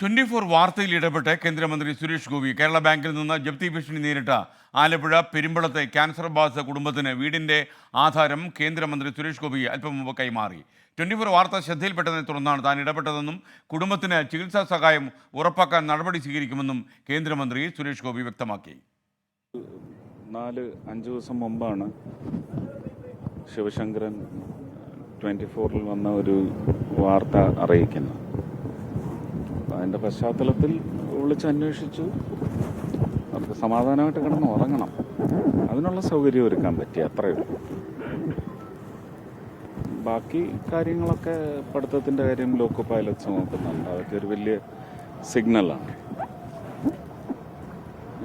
Twenty four വാർത്തയിൽ ഇടപെട്ട് കേന്ദ്രമന്ത്രി സുരേഷ് ഗോപി കേരള ബാങ്കിൽ നിന്ന് ജപ്തി ഭീഷണി നേരിട്ട ആലപ്പുഴ പെരുമ്പളത്തെ ക്യാൻസർ ബാധിത കുടുംബത്തിന് വീടിന്റെ ആധാരം കേന്ദ്രമന്ത്രി സുരേഷ് ഗോപി അല്പം മുമ്പ് കൈമാറി. ട്വന്റി ഫോർ വാർത്ത ശ്രദ്ധയിൽപ്പെട്ടതിനെ തുടർന്നാണ് താൻ ഇടപെട്ടതെന്നും കുടുംബത്തിന് ചികിത്സാ സഹായം ഉറപ്പാക്കാൻ നടപടി സ്വീകരിക്കുമെന്നും കേന്ദ്രമന്ത്രി സുരേഷ് ഗോപി വ്യക്തമാക്കി. നാല് അഞ്ച് ദിവസം മുമ്പാണ് ശിവശങ്കരൻ ട്വന്റി ഫോറിൽ വന്ന ഒരു വാർത്ത അറിയിക്കുന്നത്. അതിന്റെ പശ്ചാത്തലത്തിൽ വിളിച്ച് അന്വേഷിച്ചു. നമുക്ക് സമാധാനമായിട്ട് കിടന്ന് ഉറങ്ങണം. അതിനുള്ള സൗകര്യം ഒരുക്കാൻ പറ്റി അത്രയേ ഉള്ളൂ. ബാക്കി കാര്യങ്ങളൊക്കെ പഠിത്തത്തിന്റെ കാര്യം ലോക്കോ പൈലറ്റ്സ് നോക്കുന്നുണ്ട്. അതൊക്കെ ഒരു വലിയ സിഗ്നലാണ്.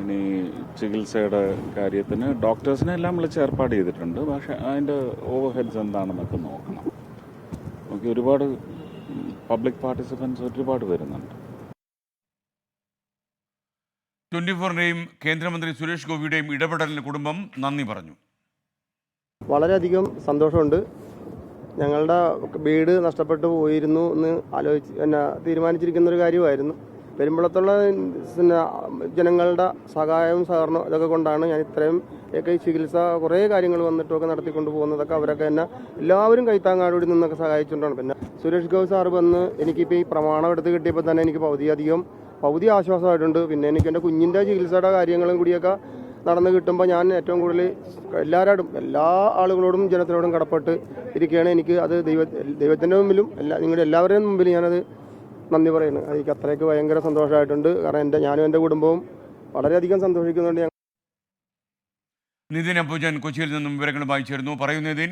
ഇനി ചികിത്സയുടെ കാര്യത്തിന് ഡോക്ടേഴ്സിനെ എല്ലാം വിളിച്ച് ഏർപ്പാട് ചെയ്തിട്ടുണ്ട്. പക്ഷെ അതിന്റെ ഓവർ ഹെഡ്സ് എന്താണെന്നൊക്കെ നോക്കണം. നമുക്ക് ഒരുപാട് പബ്ലിക് പാർട്ടിസിപ്പൻസ് ഒരുപാട് വരുന്നുണ്ട്. ട്വന്റി ഫോറിന്റെയും കേന്ദ്രമന്ത്രി സുരേഷ് ഗോപിയുടെയും ഇടപെടലിന് കുടുംബം നന്ദി പറഞ്ഞു. വളരെയധികം സന്തോഷമുണ്ട്. ഞങ്ങളുടെ വീട് നഷ്ടപ്പെട്ടു പോയിരുന്നു എന്ന് ആലോചിച്ച് പിന്നെ തീരുമാനിച്ചിരിക്കുന്ന ഒരു കാര്യമായിരുന്നു. പെരുമ്പളത്തുള്ള ജനങ്ങളുടെ സഹായവും സഹകരണവും ഇതൊക്കെ കൊണ്ടാണ് ഞാൻ ഇത്രയും ഒക്കെ ചികിത്സ കുറേ കാര്യങ്ങൾ വന്നിട്ടൊക്കെ നടത്തിക്കൊണ്ട് പോകുന്നതൊക്കെ അവരൊക്കെ എന്നെ എല്ലാവരും കൈത്താങ്ങാടോടി നിന്നൊക്കെ സഹായിച്ചുകൊണ്ടാണ് പിന്നെ സുരേഷ് ഗോപി സാറ് വന്ന് എനിക്കിപ്പോൾ ഈ പ്രമാണം എടുത്ത് കിട്ടിയപ്പോൾ തന്നെ എനിക്ക് പകുതി അധികം പകുതി ആശ്വാസമായിട്ടുണ്ട്. പിന്നെ എനിക്ക് എന്റെ കുഞ്ഞിന്റെ ചികിത്സയുടെ കാര്യങ്ങളും കൂടിയൊക്കെ നടന്നു കിട്ടുമ്പോൾ ഞാൻ ഏറ്റവും കൂടുതൽ എല്ലാവരോടും എല്ലാ ആളുകളോടും ജനത്തിനോടും കടപ്പെട്ട് ഇരിക്കുകയാണ്. എനിക്ക് അത് ദൈവ ദൈവത്തിന്റെ മുമ്പിലും എല്ലാ നിങ്ങളുടെ എല്ലാവരുടെയും മുമ്പിൽ ഞാനത് നന്ദി പറയുന്നു. എനിക്ക് അത്രയ്ക്ക് ഭയങ്കര സന്തോഷമായിട്ടുണ്ട്. കാരണം എന്റെ ഞാനും എന്റെ കുടുംബവും വളരെയധികം സന്തോഷിക്കുന്നുണ്ട് ഞാൻ നിതിൻ അപ്പുജൻ കൊച്ചിയിൽ നിന്നും വിവരങ്ങൾ വായിച്ചിരുന്നു. പറയൂ നിതിൻ.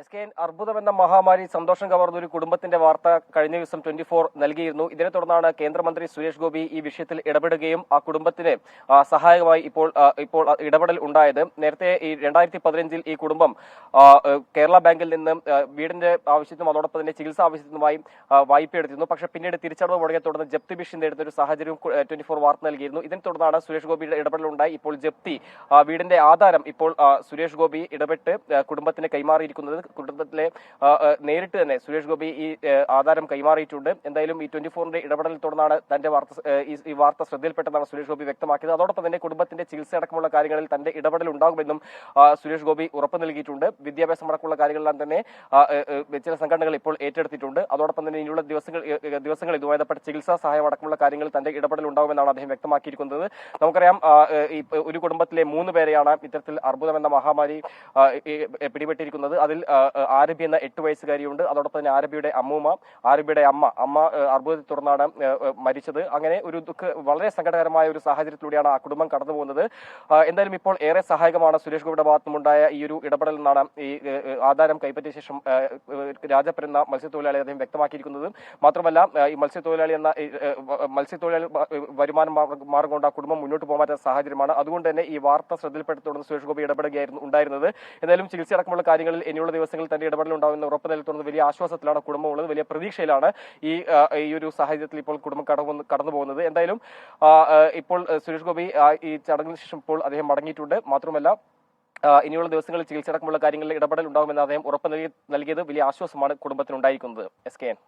എസ് കെ അർബുദം എന്ന മഹാമാരി സന്തോഷം കവർന്ന ഒരു കുടുംബത്തിന്റെ വാർത്ത കഴിഞ്ഞ ദിവസം ട്വന്റി ഫോർ നൽകിയിരുന്നു. ഇതിനെ തുടർന്നാണ് കേന്ദ്രമന്ത്രി സുരേഷ് ഗോപി ഈ വിഷയത്തിൽ ഇടപെടുകയും ആ കുടുംബത്തിന് സഹായകമായി ഇപ്പോൾ ഇപ്പോൾ ഇടപെടൽ ഉണ്ടായത്. നേരത്തെ ഈ രണ്ടായിരത്തി പതിനഞ്ചിൽ ഈ കുടുംബം കേരള ബാങ്കിൽ നിന്ന് വീടിന്റെ ആവശ്യത്തിനും അതോടൊപ്പം തന്നെ ചികിത്സാ ആവശ്യത്തിനുമായി വായ്പ എടുത്തിരുന്നു. പക്ഷെ പിന്നീട് തിരിച്ചടവ് മുടങ്ങിയ തുടർന്ന് ജപ്തി ഭീഷണി നേടുന്ന ഒരു സാഹചര്യം ട്വന്റി ഫോർ വാർത്ത നൽകിയിരുന്നു. ഇതിനെ തുടർന്നാണ് സുരേഷ് ഗോപിയുടെ ഇടപെടൽ ഉണ്ടായി. ഇപ്പോൾ ജപ്തി വീടിന്റെ ആധാരം ഇപ്പോൾ സുരേഷ് ഗോപി ഇടപെട്ട് കുടുംബത്തിന് കൈമാറിയിരിക്കുന്നത് കുടുംബത്തിലെ നേരിട്ട് തന്നെ സുരേഷ് ഗോപി ഈ ആധാരം കൈമാറിയിട്ടുണ്ട്. എന്തായാലും ഈ ട്വന്റി ഫോറിന്റെ ഇടപെടലിൽ തുടർന്നാണ് തന്റെ വാർത്ത ഈ- വാർത്ത ശ്രദ്ധയിൽപ്പെട്ടതാണ് സുരേഷ് ഗോപി വ്യക്തമാക്കിയത്. അതോടൊപ്പം തന്നെ കുടുംബത്തിന്റെ ചികിത്സ അടക്കമുള്ള കാര്യങ്ങളിൽ തന്റെ ഇടപെടൽ ഉണ്ടാകുമെന്നും സുരേഷ് ഗോപി ഉറപ്പ് നൽകിയിട്ടുണ്ട്. വിദ്യാഭ്യാസം അടക്കമുള്ള കാര്യങ്ങളെല്ലാം തന്നെ ചില സംഘടനകൾ ഇപ്പോൾ ഏറ്റെടുത്തിട്ടുണ്ട്. അതോടൊപ്പം തന്നെ ഇനിയുള്ള ദിവസങ്ങൾ ഏ, ഇതുമായി ബന്ധപ്പെട്ട ചികിത്സാ സഹായം അടക്കമുള്ള കാര്യങ്ങൾ തന്റെ ഇടപെടൽ ഉണ്ടാകുമെന്നാണ് അദ്ദേഹം വ്യക്തമാക്കിയിരിക്കുന്നത്. നമുക്കറിയാം ഒരു കുടുംബത്തിലെ മൂന്ന് പേരെയാണ് ഇത്തരത്തിൽ അർബുദം എന്ന മഹാമാരി പിടിപെട്ടിരിക്കുന്നത്. അതിൽ ആരബി എന്ന എട്ട് വയസ്സുകാരിയുണ്ട്. അതോടൊപ്പം തന്നെ ആരബിയുടെ അമ്മൂമ്മ ആരബിയുടെ അമ്മ അമ്മ അർബുദത്തിൽ അർബുദത്തെ തുടർന്നാണ് മരിച്ചത്. അങ്ങനെ ഒരു ദുഃഖ വളരെ സങ്കടകരമായ ഒരു സാഹചര്യത്തിലൂടെയാണ് ആ കുടുംബം കടന്നു പോകുന്നത്. എന്തായാലും ഇപ്പോൾ ഏറെ സഹായകമാണ് സുരേഷ് ഗോപിയുടെ ഭാഗത്തുനിന്നുണ്ടായ ഈ ഒരു ഇടപെടൽ എന്നാണ് ഈ ആധാരം കൈപ്പറ്റിയ ശേഷം രാജപ്പൻ എന്ന മത്സ്യത്തൊഴിലാളി അദ്ദേഹം വ്യക്തമാക്കിയിരിക്കുന്നത്. മാത്രമല്ല ഈ മത്സ്യത്തൊഴിലാളി എന്ന മത്സ്യത്തൊഴിലാളി വരുമാന മാർഗം കൊണ്ട് ആ കുടുംബം മുന്നോട്ട് പോകാൻ സാഹചര്യമാണ്. അതുകൊണ്ട് തന്നെ ഈ വാർത്ത ശ്രദ്ധയിൽപ്പെട്ട തുടർന്ന് സുരേഷ് ഗോപി ഇടപെടുകയായിരുന്നു ഉണ്ടായിരുന്നത്. എന്തായാലും ചികിത്സ അടക്കമുള്ള കാര്യങ്ങളിൽ ഇനിയുള്ള ദിവസങ്ങളിൽ തന്റെ ഇടപെടലുണ്ടാവുമെന്ന് ഉറപ്പ് നൽകുന്നത് വലിയ ആശ്വാസത്തിലാണ് കുടുംബം ഉള്ളത്. വലിയ പ്രതീക്ഷയിലാണ് ഈ ഈ ഒരു സാഹചര്യത്തിൽ ഇപ്പോൾ കുടുംബം കടന്നു കടന്നു പോകുന്നത്. എന്തായാലും ഇപ്പോൾ സുരേഷ് ഗോപി ഈ ചടങ്ങിന് ശേഷം ഇപ്പോൾ അദ്ദേഹം മടങ്ങിയിട്ടുണ്ട്. മാത്രമല്ല ഇനിയുള്ള ദിവസങ്ങളിൽ ചികിത്സ അടക്കമുള്ള കാര്യങ്ങളിൽ ഇടപെടൽ ഉണ്ടാകുമെന്ന് അദ്ദേഹം ഉറപ്പ് നൽകി നൽകിയത് വലിയ ആശ്വാസമാണ് കുടുംബത്തിനുണ്ടായിരിക്കുന്നത്. S K N